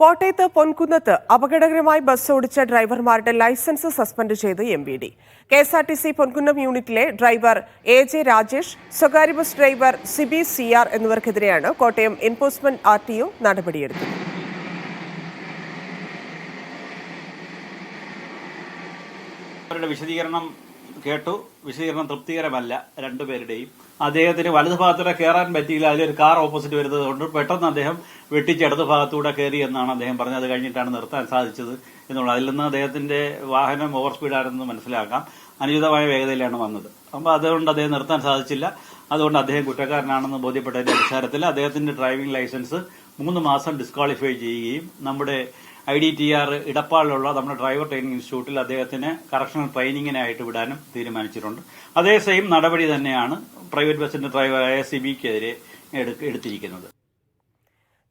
കോട്ടയത്ത് പൊൻകുന്നത്ത് അപകടകരമായി ബസ് ഓടിച്ച ഡ്രൈവർമാരുടെ ലൈസൻസ് സസ്പെൻഡ് ചെയ്ത് M V D. K S R T C Ponkunnam യൂണിറ്റിലെ ഡ്രൈവർ എ ജെ രാജേഷ് സ്വകാര്യ bus driver Sibi C R എന്നിവർക്കെതിരെയാണ് Kottayam enforcement R T O നടപടിയെടുത്തത്. അവരുടെ വിശദീകരണം കേട്ടു. വിശദീകരണം തൃപ്തികരമല്ല രണ്ടുപേരുടെയും. അദ്ദേഹത്തിന് വലതു ഭാഗത്തൂടെ കയറാൻ പറ്റിയില്ല. അതിലൊരു കാർ ഓപ്പോസിറ്റ് വരുന്നത് കൊണ്ട് പെട്ടെന്ന് അദ്ദേഹം വെട്ടിച്ച് ഇടത് ഭാഗത്തൂടെ കയറി എന്നാണ് അദ്ദേഹം പറഞ്ഞത്. അത് കഴിഞ്ഞിട്ടാണ് നിർത്താൻ സാധിച്ചത് എന്നുള്ളത്. അതിൽ നിന്ന് അദ്ദേഹത്തിന്റെ വാഹനം ഓവർ സ്പീഡാണെന്ന് മനസ്സിലാക്കാം. അനുചിതമായ വേഗതയിലാണ് വന്നത്. അപ്പോൾ അതുകൊണ്ട് അദ്ദേഹം നിർത്താൻ സാധിച്ചില്ല. അതുകൊണ്ട് അദ്ദേഹം കുറ്റക്കാരനാണെന്ന് ബോധ്യപ്പെട്ടതിന്റെ അടിസ്ഥാനത്തിൽ അദ്ദേഹത്തിന്റെ ഡ്രൈവിംഗ് ലൈസൻസ് മൂന്ന് മാസം ഡിസ്ക്വാളിഫൈ ചെയ്യുകയും നമ്മുടെ ഐ ഡി ടി ആർ ഇടപ്പാളിലുള്ള നമ്മുടെ ഡ്രൈവർ ട്രെയിനിങ് ഇൻസ്റ്റിറ്റ്യൂട്ടിൽ അദ്ദേഹത്തിന് കറക്ഷണൽ ട്രെയിനിങ്ങിനായിട്ട് വിടാനും തീരുമാനിച്ചിട്ടുണ്ട്. അതേ സെയിം നടപടി തന്നെയാണ് പ്രൈവറ്റ് ബസിന്റെ ഡ്രൈവറായ സിബിക്കെതിരെ എടുത്തിരിക്കുന്നത്.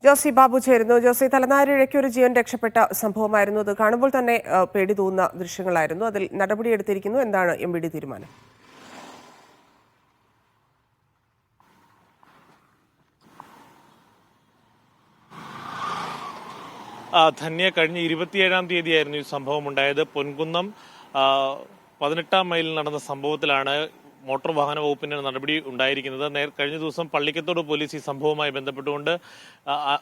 ജോസി ബാബു ചേരുന്നു. ജോസി തലനാരിഴയ്ക്ക് ഒരു ജീവൻ രക്ഷപ്പെട്ട സംഭവമായിരുന്നു. അത് കാണുമ്പോൾ തന്നെ പേടി തോന്നുന്ന ദൃശ്യങ്ങളായിരുന്നു. അതിൽ നടപടിയെടുത്തിരിക്കുന്നു എന്താണ് എം ബി ഡി തീരുമാനം? ധന്യ കഴിഞ്ഞ ഇരുപത്തിയേഴാം തീയതിയായിരുന്നു ഈ സംഭവം ഉണ്ടായത് പൊൻകുന്നം പതിനെട്ടാം മൈലിൽ നടന്ന സംഭവത്തിലാണ് മോട്ടോർ വാഹന വകുപ്പിന്റെ നടപടി ഉണ്ടായിരിക്കുന്നത്. നേർ കഴിഞ്ഞ ദിവസം പള്ളിക്കത്തോട് പോലീസ് ഈ സംഭവവുമായി ബന്ധപ്പെട്ടുകൊണ്ട്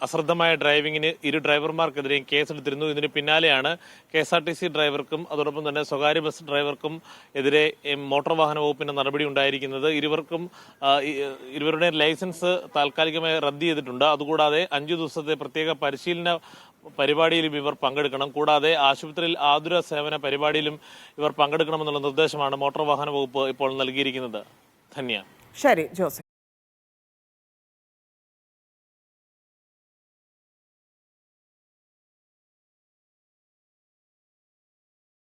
അശ്രദ്ധമായ ഡ്രൈവിംഗിന് ഇരു ഡ്രൈവർമാർക്കെതിരെയും കേസെടുത്തിരുന്നു. ഇതിന് പിന്നാലെയാണ് K S R T C ഡ്രൈവർക്കും അതോടൊപ്പം തന്നെ സ്വകാര്യ ബസ് ഡ്രൈവർക്കും എതിരെ മോട്ടോർ വാഹന വകുപ്പിന്റെ നടപടി ഉണ്ടായിരിക്കുന്നത്. ഇരുവർക്കും ഇരുവരുടെ ലൈസൻസ് താൽക്കാലികമായി റദ്ദ് ചെയ്തിട്ടുണ്ട്. അതുകൂടാതെ അഞ്ചു ദിവസത്തെ പ്രത്യേക പരിശീലന പരിപാടിയിലും ഇവർ പങ്കെടുക്കണം. കൂടാതെ ആശുപത്രിയിൽ ആതുര സേവന പരിപാടിയിലും ഇവർ പങ്കെടുക്കണമെന്നുള്ള നിർദ്ദേശമാണ് മോട്ടോർ വാഹന വകുപ്പ് ഇപ്പോൾ നൽകിയിരിക്കുന്നത്. ധന്യ. ശരി ജോസി